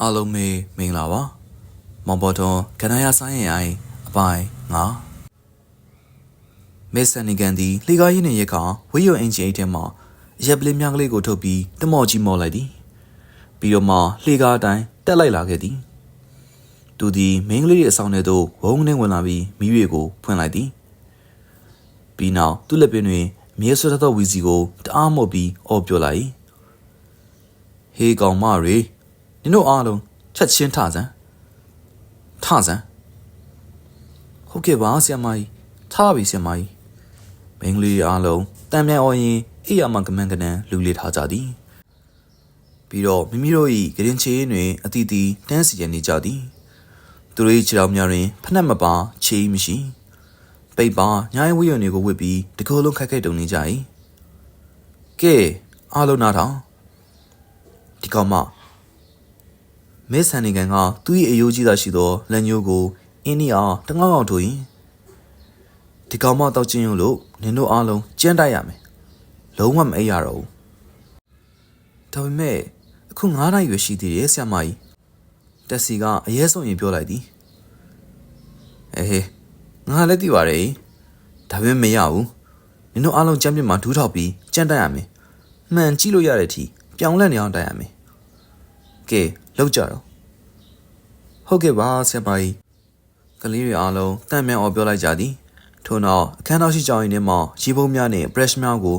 အားလုံးမေမင်္ဂလာပါမောင်ပေါ်ထွန်းကနယာဆိုင်ရင်အိုင်အပိုင်းငါမေဆန်နီကန်ဒီလှေကားရင်းနေရက်ခါဝေးရုံအင်ဂျင်အိတ်ထဲမှာအရက်ပလင်းများကလေးကိုထုတ်ပြီးတမော့ကြီးမော့လိုက်သည်ပြီးတော့မှလှေကားအတိုင်းတက်လိုက်လာခဲ့သည်သူသည်မင်းကလေးရဲ့အဆောင်ထဲသို့ဝုန်းနဲ့ဝင်လာပြီးမိရွေကိုဖွင့်လိုက်သည်ပြီးနောက်သူ့လက်ပင်တွင်မြေဆွတ်သောဝီစီကိုတအားမော့ပြီးအော်ပြောလိုက်ဟေးကောင်မတွေ နင်တို့အားလုံးချက်ချင်းထစမ်းထစမ်းဟုတ်ကဲ့ပါဆရာမကြီးထားပြီဆရာမကြီးမင်းကလေးအားလုံးတန်မြန်အော်ရင်အိယာမကမန်ကနန်လူလေးထားကြသည်ပြီးတော့မိမိတို့၏ဂရင်ချေတွင်အတီတီတန်းစီရနေကြသည်သူတို့၏ခြေတော်များတွင်ဖနှက်မပါခြေမရှိပိတ်ပါညာယဝိယုံတွေကိုဝစ်ပြီးတကိုယ်လုံးခက်ခဲတုံနေကြ၏ကဲအားလုံးနားထောင်ဒီကောင်မ မစ်ဆန်နေကန်ကသူ့ရဲ့အယိုးကြီးသာရှိသောလက်ညှိုးကိုအင်းနီအောင်တငေါငေါထိုးရင်ဒီကောင်မတောက်ချင်းရုံလို့နင်တို့အားလုံးကြမ်းတိုက်ရမယ်လုံးဝမအိပ်ရတော့ဘူးဒါပေမဲ့အခု9နိုင်ရွယ်ရှိသေးတယ်ဆရာမကြီးတက်စီကအရေးဆုံးရင်ပြောလိုက်သည်အေးဟေးငါလည်းသိပါတယ်ဒါပေမဲ့မရဘူးနင်တို့အားလုံးကြမ်းပြစ်မှာဒူးထောက်ပြီးကြမ်းတိုက်ရမယ်မှန်ကြည့်လို့ရတဲ့အထိပြောင်းလဲနေအောင်တိုက်ရမယ်။ ကဲလောက်ကြတော့။ဟုတ်ကဲ့ပါဆရာမကြီး။ကလေးတွေအားလုံးတန်မြန်အောင်ပြောလိုက်ကြသည်။ထို့နောက်အခန်းတော်ရှိကြောင်ရင်ထဲမှာရေပုံးများနဲ့ brush များကို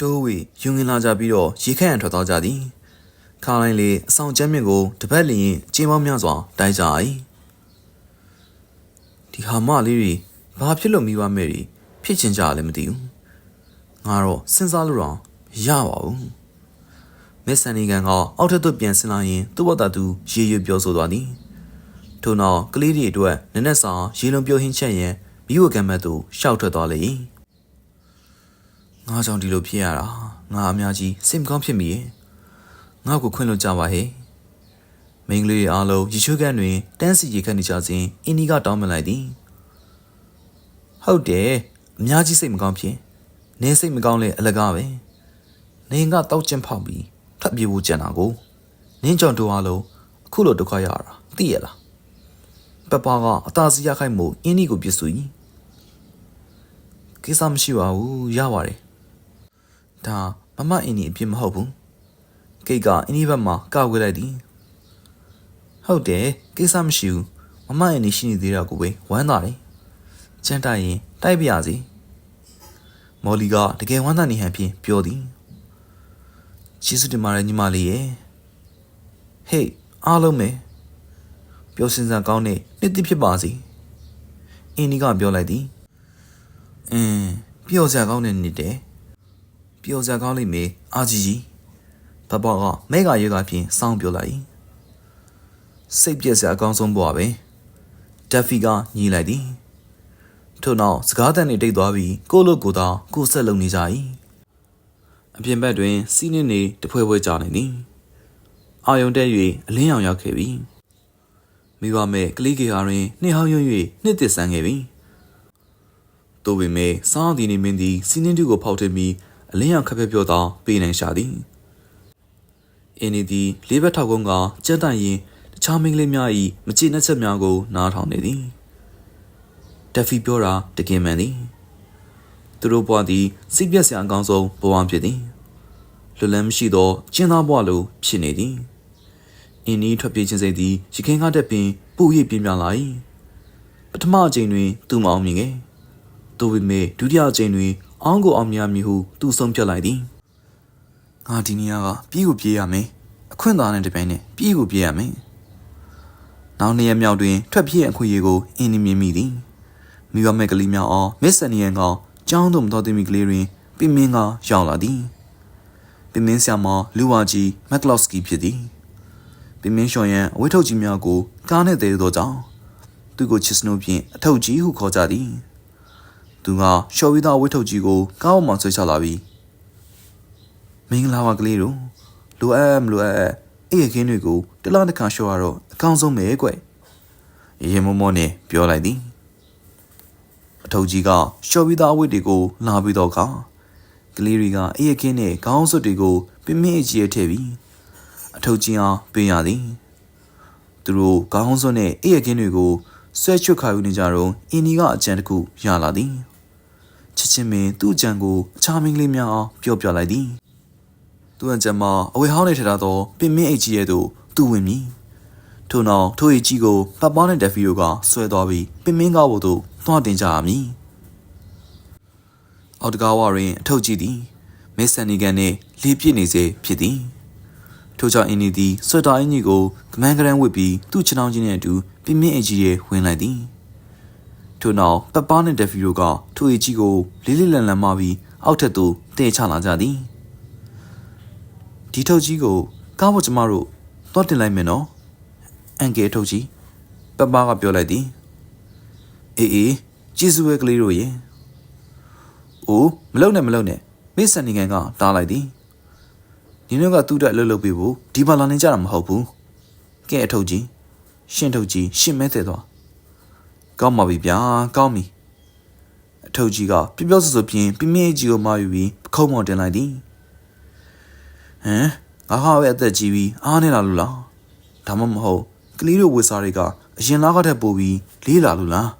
တိုးဝေယူငင်လာကြပြီးတော့ရေခန့်ရန်ထွက်သွားကြသည်။ခါလိုက်လေအဆောင်ကျမ်းမြင့်ကိုတပတ်လျင်ကျင်းပေါင်းများစွာတိုက်ကြ၏။ဒီဟာမလေးတွေဘာဖြစ်လို့မိဘမဲ့တွေဖြစ်ချင်ကြရလဲမသိဘူး။ငါတော့စဉ်းစားလို့တော့ရပါဘူး မစ်ဆန်နီကန်ကအောက်ထပ်သို့ပြန်ဆင်းလာရင်သူ့ဘက်သာသူရေရွပြောဆိုသွားသည်ထို့နောက်ကလေးတွေအတွက်နက်နက်စာရေလုံးပြုံးဟင်းချက်ရန်မိဝကံမတ်သို့ရှောက်ထွက်သွားလေ၏ငါကြောင့်ဒီလိုဖြစ်ရတာငါအများကြီးစိတ်မကောင်းဖြစ်မိရဲ့ငါ့ကိုခွင့်လွှတ်ကြပါဟဲ့မိန်းကလေးတွေအားလုံးရေချိုးကန်တွင်တန်းစီရေခတ်နေကြစဉ်အင်းဒီကတောင်းပန်လိုက်သည်ဟုတ်တယ်အများကြီးစိတ်မကောင်းဖြစ်နင်းစိတ်မကောင်းလေအလကားပဲနင်းကတောက်ကျင်ဖောက်ပြီး ထွက်ပြေးဖို့ကြံတာကိုနင်းကြောင့်တို့အားလုံးအခုလိုဒုက္ခရတာသိရလားပပကအသာစီရခိုက်မှုအင်းဒီကိုပြစ်စုရင်ကိစ္စမရှိပါဘူးရပါတယ်ဒါမမအင်းဒီအပြစ်မဟုတ်ဘူးကိတ်ကအင်းဒီဘက်မှာကောက်ွေးလိုက်သည်ဟုတ်တယ်ကိစ္စမရှိဘူးမမအင်းဒီရှိနေသေးတာကိုပဲဝမ်းသာတယ်ချမ်းတိုက်ရင်တိုက်ပြရစီမော်လီကတကယ်ဝမ်းသာနေဟန်ဖြင့်ပြောသည် ကျေးဇူးတင်ပါတယ်ညီမလေးရဲ့ဟေးအားလုံးပဲပျော်စင်စံကောင်းတဲ့နှစ်သိဖြစ်ပါစေအင်းဒီကပြောလိုက်သည်အင်းပျော်စရာကောင်းတဲ့နှစ်တဲ့ပျော်စရာကောင်းလိမ့်မယ်အာကြီးကြီးဘဘကမဲကရေကဖြင့်စောင်းပြောလိုက်စိတ်ပြက်စရာအကောင်းဆုံးဘဝပဲဒက်ဖီကညီးလိုက်သည်ထို့နောက်စကားတန်နေတိတ်သွားပြီးကိုယ့်လိုကိုယ်သာကိုယ်ဆက်လုံနေကြ၏ အပြင်ဘက်တွင်စီးနှင်းနေတဖွဲဖွဲကြောင်နေသည်အာယုံတက်၍အလင်းရောင်ရောက်ခဲ့ပြီမိဘမဲ့ကလေးကေဟာတွင်နှစ်ဟောင်းရွံ့၍နှစ်သစ်ဆန်းခဲ့ပြီတို့ပေမဲ့စောင်းဒီနေမင်းသည်စီးနှင်းတူကိုဖောက်ထည့်ပြီးအလင်းရောင်ခက်ဖက်ပြောသောပေးနိုင်ရှာသည်အင်းဒီသည်လေးဘက်ထောက်ကုန်းကကြက်တိုင်ရင်တခြားမင်းကလေးများ၏မချစ်နှက်ချက်များကိုနားထောင်နေသည်တက်ဖီပြောတာတကယ်မှန်သည် သူတို့ဘဝသည်စိတ်ပြက်စရာအကောင်းဆုံးဘဝဖြစ်သည်လွတ်လန်းမရှိသောကျင်းသားဘဝလိုဖြစ်နေသည်အင်းဤထွက်ပြေးခြင်းစိတ်သည်ရခင်ကားတက်ပင်ပူ၍ပြင်းပြလာ၏ပထမအချိန်တွင် သူမအောင်မြင်ခဲ့သို့ပေမဲ့ဒုတိယအချိန်တွင် အောင်းကိုအောင်မြင်မည်ဟုသူဆုံးဖြတ်လိုက်သည်ငါဒီနေရာကပြေးကိုပြေးရမယ်အခွင့်အာဏာနဲ့တပြိုင်နက်ပြေးကိုပြေးရမယ်နောက်နေ့ရက်မြောက်တွင်ထွက်ပြေးအခွင့်အရေးကိုအင်းဤမြင်မိသည်မိဘမဲ့ကလေးများအောင်မစ်ဆန်နီယန်က ကျောင်းသို့မတော်သင့်မီကလေးတွင်ပင်မင်းကရောက်လာသည်ပင်မင်းဆရာမလူဝါကြီးမက်ကလော့စကီဖြစ်သည်ပင်မင်းလျှော်ရန်အဝိထုတ်ကြီးများကိုကားနှင့်တည်သောကြောင့်သူကိုချစ်စနိုးဖြင့်အထုပ်ကြီးဟုခေါ်ကြသည်သူကလျှော်ပြီးသောအဝိထုတ်ကြီးကိုကားပေါ်မှဆွဲချလာပြီးမင်္ဂလာပါကလေးတို့လိုအပ်မလိုအပ်အဲ့ရခင်းတွေကိုတလားတစ်ခါလျှော်ရတော့အကောင်းဆုံးပဲကွရေမောမောနဲ့ပြောလိုက်သည်အ ထုပ်ကြီးကရှော်ပြီးသားအဝတ်တွေကိုလာပြီးတော့ခါကလေးတွေကအေးရခင်းနဲ့ခေါင်းစွပ်တွေကိုပြင်းပြင်းအကြီးအထည့်ပြီးအထုပ်ကြီးအောင်ပြင်ရသည်သူတို့ခေါင်းစွန်းနဲ့အိပ်ရခင်းတွေကိုဆွဲချွတ်ခါယူနေကြတော့အင်းဒီကအကြံတစ်ခုရလာသည်ချစ်ချင်းမင်းသူ့အကြံကိုအခြားမင်းကလေးများအောင်ပြောပြလိုက်သည်သူ့အကြံမှာအဝေဟောင်းနေထထားသောပင်မင်းအိတ်ကြီးရဲ့သို့သူဝင်မည် ထို့နောက်ထိုအိတ်ကြီးကိုပတ်ပေါင်းတဲ့ဒက်ဖီယိုကဆွဲသွားပြီးပင်မင်းကားပေါ်သို့သွားတင်ကြရမည်အော်တကားဝတွင်အထုပ်ကြည့်သည်မစ္စန်နီဂန်နှင့်လေးပြည့်နေစေဖြစ်သည်ထို့ကြောင့်အင်းဒီသည်ဆွတ်တာအင်ကြီးကိုကမန်းကရန်ဝစ်ပြီးသူ့ချောင်းချင်းနဲ့အတူပြင်းပြင်းအကြီးရဲ့ဝင်လိုက်သည်ထို့နောက်ပပားနဲ့ဒက်ဖီတို့ကထိုအကြီးကိုလေးလေးလံလံမပြီးအောက်ထက်သို့တဲချလာကြသည်ဒီထုတ်ကြီးကိုကားပေါ်ကျမတို့သွားတင်လိုက်မယ်နော် အန်ကယ်ထုတ်ကြီးပပားကပြောလိုက်သည်အေးအေးကျေးဇူးပဲကလေးတို့ရေအိုးမလုံနဲ့မလုံနဲ့မိတ်ဆန်နေကန်ကတားလိုက်သည်ဒီနေ့ကသူ့တက်အလုပ်လုပ်ပေးဖို့ဒီဘာလာနေကြတာမဟုတ်ဘူးကဲအထုပ်ကြီးရှင်းထုတ်ကြီးရှင်းမဲတဲ့သွားကောင်းပါပြီဗျာကောင်းပြီအထုပ်ကြီးကပြပြောဆဆပြင်းပြင်းပြင်းကြီးကိုမယူပြီးပခုံးမော်တင်လိုက်သည်ဟမ်ငါဟာပဲအသက်ကြီးပြီးအားနေလာလို့လားဒါမှမဟုတ် ကလေးတို့ဝစ်စားတွေကအရင်လားကထက်ပိုပြီးလေးလာလို့လား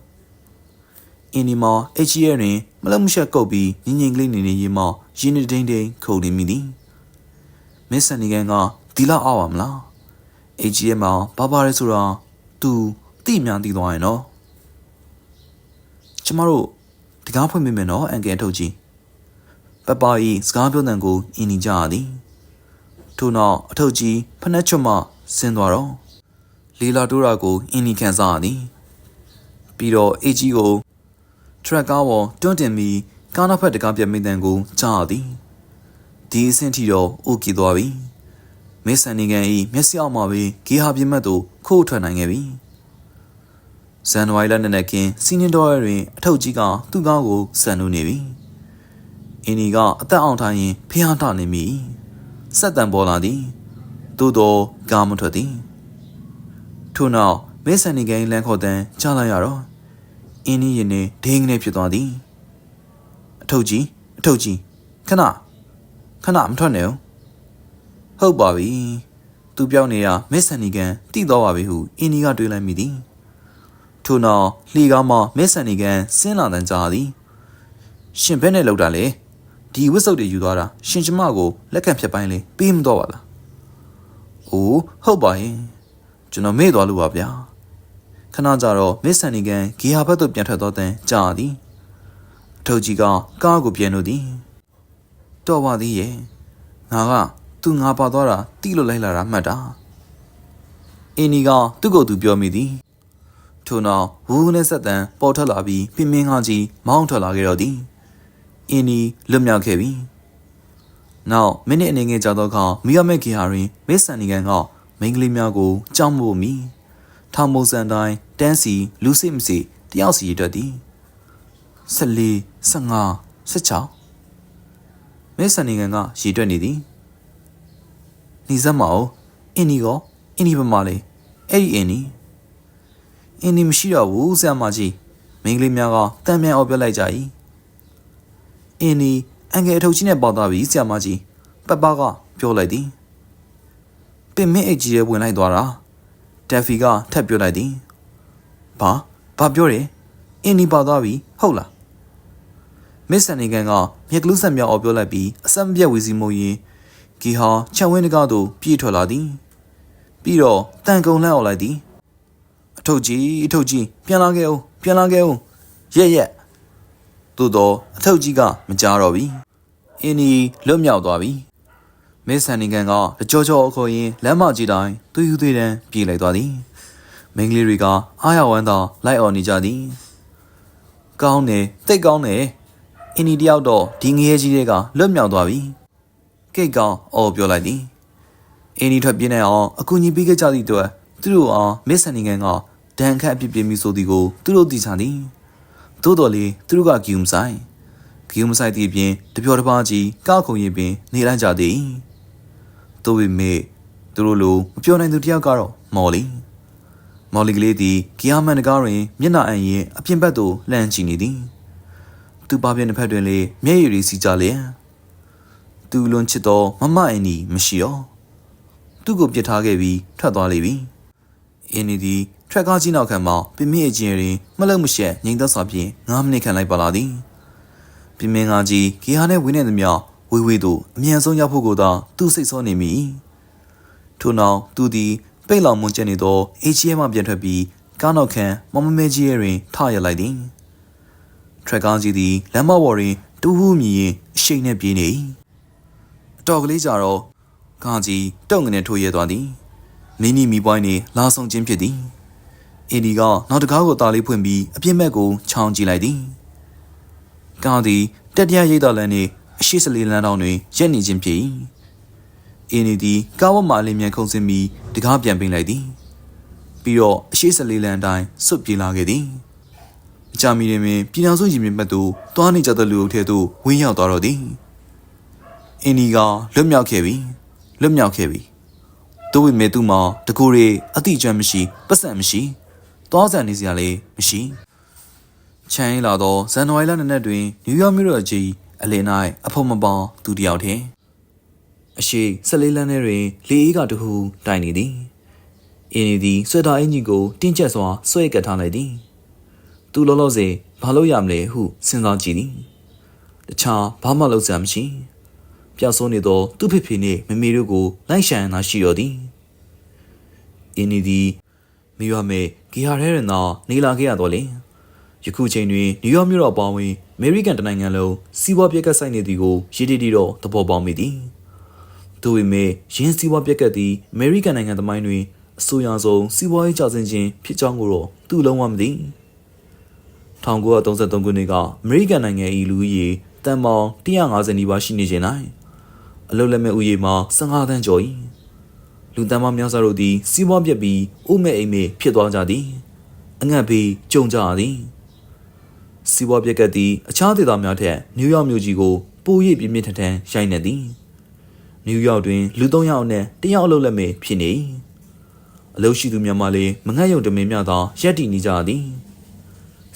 အင်းဒီမောအချီရဲတွင်မလုံမရှက်ကုတ်ပြီးငင်ငင်ကလေးနေနေရင်မောရင်းနေတိန်တိန်ခုန်နေမိသည်မစ္စနီကန်ကဒီလောက်အားပါမလား AGM မှာဘာပါရဲဆိုတော့ तू တိမြန်တည်သွားရင်နော်ကျမတို့တကားဖွင့်မိမယ်နော်အန်ကန်ထုတ်ကြီးပပဤစကားပြောတဲ့ကိုအင်းနေကြရသည်ထို့နောက်အထုတ်ကြီးဖနှက်ချွတ်မှဆင်းသွားတော့ လီလာတိုးရာကိုအင်းနေခံစားရသည်ပြီးတော့ AG ကိုထရက်ကားပေါ်တွန်းတင်ပြီးကားနောက်ဖက်တကားပြမိတဲ့ကိုကြားရသည်ဒီအဆင့်ထိတော့အိုကီသွားပြီမစ္စန်နီဂန်ဤမျက်စိအောက်မှာပဲဂေဟာပြမတ်သို့ခိုးထွက်နိုင်ခဲ့ပြီဇန်နဝါရီလနဲ့နဲ့ကင်းစီနီတော်တွင်အထုပ်ကြီးကသူ့ကောင်းကိုဆန်လို့နေပြီအင်းဒီကအသက်အောင်ထိုင်ရင်ဖျားထနေမိဆက်တန်ပေါ်လာသည်သို့တော့ကားမထွက်သည် ထို့နောက်မစ္စန်နီဂန်လန်ခေါ်တန်းကြားလိုက်ရတော့အင်းဒီရင်နေဒင်းကနေဖြစ်သွားသည်အထုပ်ကြီးအထုပ်ကြီးခဏခဏမထွက်နဲ့ဦးဟုတ်ပါပြီသူပြောင်းနေတာမစ်ဆန်နီကန်တိတော့ပါပြီဟုအင်းဒီကတွေးလိုက်မိသည်ထို့နောက်လှီကားမှမစ်ဆန်နီကန်ဆင်းလာတဲ့ကြားသည်ရှင်ဘဲနဲ့လောက်တာလေဒီဝစ်စုပ်တွေယူသွားတာရှင်ကျမကိုလက်ခံဖြတ်ပိုင်းလေးပေးမတော့ပါလားအိုးဟုတ်ပါရဲ့ ကျွန်တော်မေ့သွားလို့ပါဗျာခဏကြာတော့မစ်ဆန်နီကန်ဂီဟာဘက်သို့ပြန်ထွက်တော့တဲ့ကြားသည်အထုပ်ကြီးကကားကိုပြန်လို့သည်တော်ပါသေးရဲ့ငါကသူငါပါသွားတာတိလို့လိုက်လာတာမှတ်တာအင်းဒီကသူ့ကိုယ်သူပြောမိသည်ထို့နောက်ဝူးနဲ့ဆက်တန်ပေါ်ထွက်လာပြီးပြင်းမင်းကားကြီးမောင်းထွက်လာခဲ့တော့သည်အင်းဒီလွတ်မြောက်ခဲ့ပြီနောက်မိနစ်အနေငယ်ကြာတော့အခါမီယာမက်ဂီဟာရင်မစ်ဆန်နီကန်က မိန်းကလေးများကိုကြောက်မို့မိထောင်မုံစံတိုင်းတန်းစီလူစစ်မစီတယောက်စီရတတ်သည်14 15 16မဲဆန်နီကန်ကရေတွက်နေသည်။နေစမ်းမအောင်အင်းဒီကောအင်းဒီဘက်မှာလေအဲ့ဒီအင်းဒီအင်းဒီမရှိတော့ဘူးဆရာမကြီးမိန်းကလေးများကတန်မြန်အောင်ပြောလိုက်ကြ၏။အင်းဒီအန်ကယ်အထုပ်ကြီးနဲ့ပေါသွားပြီဆရာမကြီးပပကပြောလိုက်သည်။ ပင်မင်းအိတ်ကြီးရဲ့ဝင်လိုက်သွားတာတက်ဖီကထပ်ပြောလိုက်သည်။ဘာဘာပြောတယ်အင်းဒီပေါသွားပြီဟုတ်လားမစ္စန်နီကန်ကမြက်ကလူးဆက်မြောက်အောင်ပြောလိုက်ပြီးအဆက်မပြတ်ဝေစီမို့ရင်ဂီဟာချက်ဝင်းတကားသို့ပြေးထွက်လာသည်ပြီးတော့တန်ကုံလှမ်းအောင်လိုက်သည်အထုပ်ကြီးအထုပ်ကြီးပြန်လာခဲ့အောင်ပြန်လာခဲ့အောင်ရက်ရက်သို့တော့အထုပ်ကြီးကမကြားတော့ပြီအင်းဒီလွတ်မြောက်သွားပြီ မစ္စန်နီကန်ကကြောကြောအခေါ်ရင်လမ်းမကြီးတိုင်းသူယူသေးတန်းပြေးလိုက်သွားသည်မင်းကလေးတွေကအားရဝမ်းသာလိုက်အော်နေကြသည်ကောင်းတယ်တိတ်ကောင်းတယ်အင်းဒီတယောက်တော့ဒီငရဲကြီးတွေကလွတ်မြောက်သွားပြီကိတ်ကောင်အော်ပြောလိုက်သည်အင်းဒီထွက်ပြင်းနေအောင်အကူအညီပေးခဲ့ကြသည့်အတွက်သူတို့အားမစ်ဆန်နီကန်ကဒဏ်ခတ်အပြစ်ပေးမိဆိုသည်ကိုသူတို့သိချသည်သို့တော်လေသူတို့ကဂီယုံဆိုင်ဂီယုံဆိုင်သည့်အပြင်တပြောတပါးကြီးကောက်ခုံရင်ပင်နေလိုက်ကြသည် တို့ပေမဲ့သူတို့လိုမပြောနိုင်သူတယောက်ကတော့မော်လီမော်လီကလေးသည်ဂီယာမန်တကားတွင်မျက်နှာအန်ရင်အပြင်ဘက်သို့လှမ်းကြည့်နေသည်သူပါပြတဲ့ဖက်တွင်လေမျက်ရည်တွေစီကြလျက်သူလွန်ချစ်သောမမအင်းဒီမရှိတော့သူ့ကိုပြစ်ထားခဲ့ပြီးထွက်သွားလိမ့်ပြီအင်းဒီဒီထရက်ကားကြီးနောက်ခံမှာပြင်းမြင့်အကျဉ်တွင်မလုံမရှက်ငိမ့်သက်စွာဖြင့်9မိနစ်ခန့်လိုက်ပါလာသည်ပြင်းမင်းကားကြီးဂီဟာနှင့်ဝင်းနေသည်များ ဝေးဝေးသို့အမြန်ဆုံးရောက်ဖို့ကိုသာသူစိတ်ဆောနေမိထို့နောက်သူသည်ပိတ်လောင်မွန်ကျက်နေသော AGM မှပြန်ထွက်ပြီးကားနောက်ခံမမမဲကြီးရဲတွင်ထရလိုက်သည်ထရက်ကားကြီးသည်လမ်းမပေါ်တွင်တူးဟူးမြည်ရင်အရှိန်နှင့်ပြေးနေ၏အတော်ကလေးကြတော့ကားကြီးတုံငနဲ့ထိုးရဲသွားသည်မိမိမိပွိုင်းနေလာဆောင်ခြင်းဖြစ်သည်အင်ဒီကနောက်တကားကိုတားလေးဖွင့်ပြီးအပြစ်မဲ့ကိုချောင်းကြည့်လိုက်သည်ကားသည်တက်ပြရိတ်တော်လန်းနှင့် အရှိစလီလန်းတောင်တွင်ရက်နေခြင်းဖြစ်၏အင်းဒီသည်ကားဝတ်မှအလင်းမြန်ခုန်ဆင်းပြီးတကားပြန်ပိတ်လိုက်သည်ပြီးတော့အရှိစလီလန်းတိုင်းစွတ်ပြေးလာခဲ့သည်အကြမီတွင်ပင်ပြည်တော်စုရင်မြင့်ဘက်သို့တွားနေကြသောလူအုပ်ထဲသို့ဝင်းရောက်သွားတော့သည်အင်းဒီကလွတ်မြောက်ခဲ့ပြီလွတ်မြောက်ခဲ့ပြီသူ့ဝိမေသူ့မှာတကူရီအတိအကျမရှိပတ်စံမရှိသွားစံနေစရာလည်းမရှိချမ်းလာသောဇန်နဝါရီလနှစ်နှစ်တွင်နယူးယောက်မြို့တော်ကြီး အလင်း၌အဖို့မပေါင်းသူတယောက်ထင်အရှိဆက်လေးလန်းထဲတွင်လေအေးကတဟုတိုင်နေသည်အင်းဒီသည်ဆွေတာအင်ကြီးကိုတင်းကျပ်စွာဆွဲကပ်ထားလိုက်သည်သူလောလောဆယ်ဘာလို့ရမလဲဟုစဉ်းစားကြည့်သည်တခြားဘာမှလုပ်စရာမရှိပျောက်ဆုံးနေသော သူ့ဖေဖေနှင့်မမေတို့ကိုလိုက်ရှန်သာရှိတော်သည်အင်းဒီသည်မိရမေဂီဟာထဲတွင်သောနေလာခဲ့ရတော်လေယခုချိန်တွင်နယူးယောက်မြို့တော်ပေါင်းဝင် အမေရိကန်တနိုင်ငံလုံးစီးပွားပြက်ကတ်ဆိုင်နေသည်ကိုရည်တည်တည်တော့သဘောပေါက်မိသည်သူ့ပေမဲ့ရင်းစီးပွားပြက်ကတ်သည်အမေရိကန်နိုင်ငံသမိုင်းတွင်အဆိုးရွားဆုံးစီးပွားရေးကျဆင်းခြင်းဖြစ်ကြောင်းကိုတော့သူလုံးဝမသိ1933ခုနှစ်ကအမေရိကန်နိုင်ငံ၏လူဦးရေတန်ပေါင်း150နီးပါးရှိနေခြင်း၌အလုတ်လက်မဲ့ဥယေမှာ15သန်းကျော်၏လူတန်းပေါင်းများစွာတို့သည်စီးပွားပြက်ပြီးအိုးမဲ့အိမ်မဲ့ဖြစ်သွားကြသည်အငတ်ပြီးကြုံကြရသည် စီးပွားပြက်ကတ်သည်အခြားဒေသများထက်နယူးယောက်မြို့ကြီးကိုပို၍ပြင်းပြင်းထန်ထန်ရိုက်နှက်သည်နယူးယောက်တွင်လူ၃ယောက်နဲ့တယောက်အလုပ်လက်မဲ့ဖြစ်နေ၏အလုပ်ရှိသူများမှလည်းမငတ်ယုံတမင်များသာရက်တည်နေကြသည်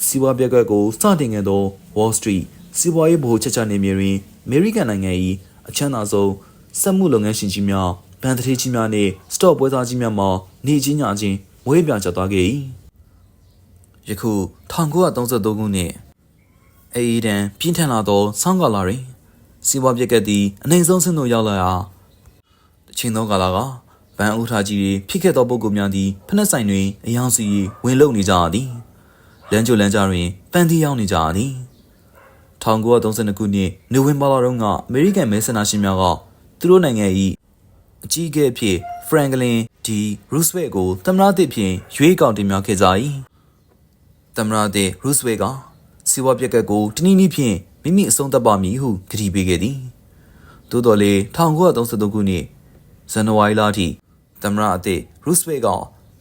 စီးပွားပြက်ကတ်ကိုစတင်ခဲ့သော Wall Street စီးပွားရေးဗဟိုချက်ချနေမြေတွင်အမေရိကန်နိုင်ငံ၏အချမ်းသာဆုံးစက်မှုလုပ်ငန်းရှင်ကြီးများဗန်တထေးကြီးများနှင့်စတော့ပွဲစားကြီးများမှနေချင်းညချင်းမွေးပြကျသွားခဲ့၏ ယခု1933ခုနှစ်အေးဒန်ပြင်းထန်လာသောဆောင်းကာလတွင်စီးပွားပြက်ကတ်သည်အနိုင်ဆုံးဆင်းသို့ရောက်လာရာတချိန်သောကာလကဗန်ဥထာကြီးတွေဖြစ်ခဲ့သောပုဂ္ဂိုလ်များသည်ဖနက်ဆိုင်တွင်အယောင်စီဝင်လုံနေကြသည်လမ်းကြိုလမ်းကြားတွင်ပန်းသီးရောက်နေကြသည်1932ခုနှစ်နိုဝင်ဘာလတုန်းကအမေရိကန်မဲဆန္ဒရှင်များကသူတို့နိုင်ငံ၏အကြီးအကဲအဖြစ်ဖရန်ကလင်ဒီရူစဝက်ကိုသမ္မတသစ်ဖြင့်ရွေးကောက်တင်မြှောက်ခဲ့ကြ၏ သမ္မတသစ်ရူစဝက်ကစီးပွားပြက်ကတ်ကိုတနည်းနည်းဖြင့်မိမိအဆုံးသတ်ပါမည်ဟုကတိပေးခဲ့သည်သို့တော်လည်း1933ခုနှစ်ဇန်နဝါရီလအထိသမ္မတအသစ်ရူစဝက်က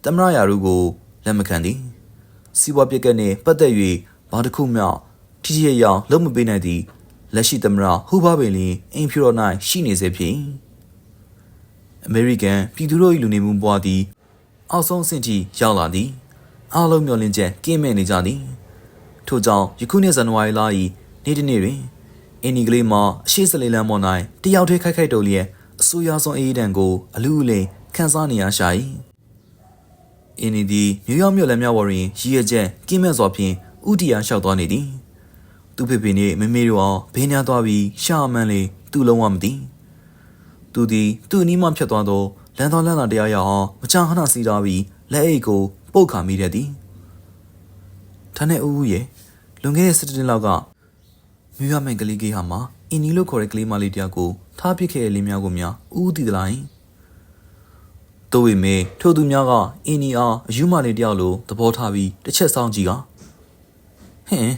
သမ္မတရာထူးကိုလက်မခံသည်စီးပွားပြက်ကတ်နှင့်ပတ်သက်၍ဘာတစ်ခုမှထိထိရောက်ရောက်လုပ်မပေးနိုင်သည့်လက်ရှိသမ္မတဟူဘာပင်လင်အင်ဖြူတော်၌ရှိနေစေဖြစ်အမေရိကန်ပြည်သူတို့၏လူနေမှုဘဝသည်အောက်ဆုံးအဆင့်ထိရောက်လာသည် အားလုံးမျှော်လင့်ချက်ကင်းမဲ့နေကြသည်ထို့ကြောင့်ယခုနှစ်ဇန်နဝါရီလ၏နေ့တစ်နေ့တွင်အင်းဒီကလေးမှာအရှိစလေးလမ်းပေါ်၌တယောက်တည်းခိုက်ခိုက်တုံလျက်အဆူရဆုံးအေးဒံကိုအလူအလင်ခန်းစားနေရရှာ၏အင်းဒီသည်နယူးယောက်မြို့လမ်းများပေါ်တွင်ရည်ရချက်ကင်းမဲ့စွာဖြင့်ဥတီယာလျှောက်သွားနေသည်သူဖေဖေနှင့်မမေတို့အောင်ဘေးညာသွားပြီးရှာအမှန်လေသူ့လုံးဝမသိသူသည်သူ့အနီးမှဖြတ်သွားသောလမ်းတော်လမ်းလာတရားရောက်အောင်မချခဏစီးထားပြီးလက်အိတ်ကို ပုတ်ခါမိတဲ့သည်ထနဲ့ဦးဦးရဲ့လွန်ခဲ့တဲ့၁၇နှစ်လောက်ကမြူရမိုင်ကလေးကြီးဟာမှာအင်းနီလို့ခေါ်တဲ့ကလေးမလေးတယောက်ကိုထားပစ်ခဲ့တဲ့လင်းများကိုများဦးတည်သလားယင်တို့ဝိမေထို့သူများကအင်းနီအားအယူမလေးတယောက်လိုသဘောထားပြီးတစ်ချက်စောင်းကြည့်ကဟင်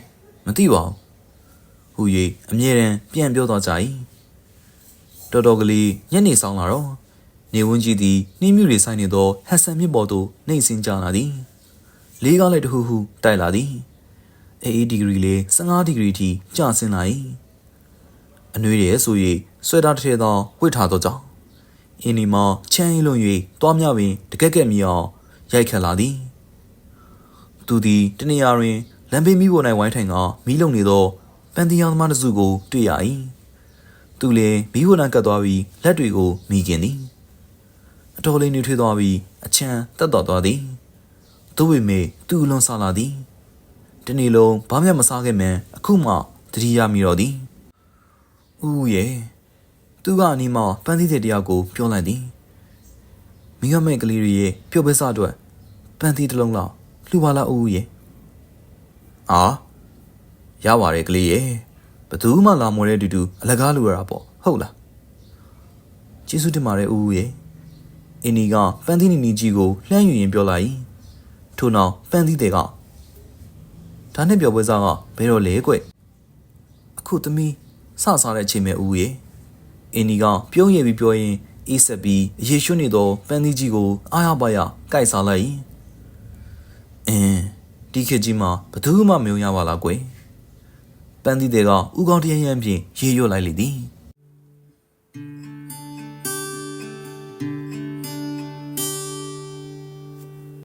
မသိပါဘူးဟူ၍အမြဲတမ်းပြန်ပြောသွားကြ၏တော်တော်ကလေးညနေဆောင်လာတော့ နေဝန်းကြီးသည်နှင်းမြူတွေဆိုင်နေသောဟက်ဆန်မြစ်ပေါ်သို့နှိမ့်ဆင်းကြလာသည်လေးကားလိုက်တဟုဟုတိုက်လာသည်အေးဒီဂရီလေး15ဒီဂရီထိကျဆင်းလာ၏အနှွေးရဲဆို၍ဆွဲသားတစ်ထည်သောဝတ်ထားသောကြောင့်အင်းဒီမောချမ်းရင်လွန်၍တွားမြပင်တကက်ကက်မြောင်ရိုက်ခတ်လာသည်သူသည်တနေရာတွင်လမ်းဘေးမီးပေါ်၌ဝိုင်းထိုင်ကမီးလုံနေသောပန်တီယောင်သမားတစ်စုကိုတွေ့ရ၏သူလည်းမီးပေါ်၌ကပ်သွားပြီးလက်တွေကိုမိခင်သည် အတော်လေးနှွေးထွေးသွားပြီးအချမ်းတက်တော်သွားသည်သို့ပေမဲ့သူ့လွန်ဆလာသည်တနေ့လုံးဘာမှမစားခဲ့မှန်အခုမှတတိယမိတော့သည်ဦးရဲ့သူကအနီးမှပန်းသီးတဲ့တယောက်ကိုပြောလိုက်သည်မိရမဲ့ကလေးတွေရဲ့ပြုတ်ပဲစားအတွက်ပန်းသီးတစ်လုံးလောက်လှူပါလားဦးရဲ့အာရပါတယ်ကလေးရဲ့ဘသူမှလာမွေတဲ့တူတူအလကားလူရတာပေါ့ဟုတ်လားကျေးဇူးတင်ပါတယ်ဦးရဲ့ အင်းဒီကပန်းသီးနီနီကြီးကိုလှမ်းယူရင်ပြောလိုက်ထို့နောက်ပန်းသီးတွေကဒါနဲ့ပြောပွဲစားကဘယ်တော့လဲကွအခုသမီးစစားတဲ့အချိန်မဲ့ဦးရေအင်းဒီကပြုံးရည်ပြီးပြောရင်အေးဆက်ပြီးအရေးရွှွနေသောပန်းသီးကြီးကိုအားရပါရကိုက်စားလိုက်အင်းဒီခေတ်ကြီးမှာဘယ်သူမှမယုံရပါလားကွပန်းသီးတွေကဥကောင်းတရရန်ဖြင့်ရေရွတ်လိုက်လေသည်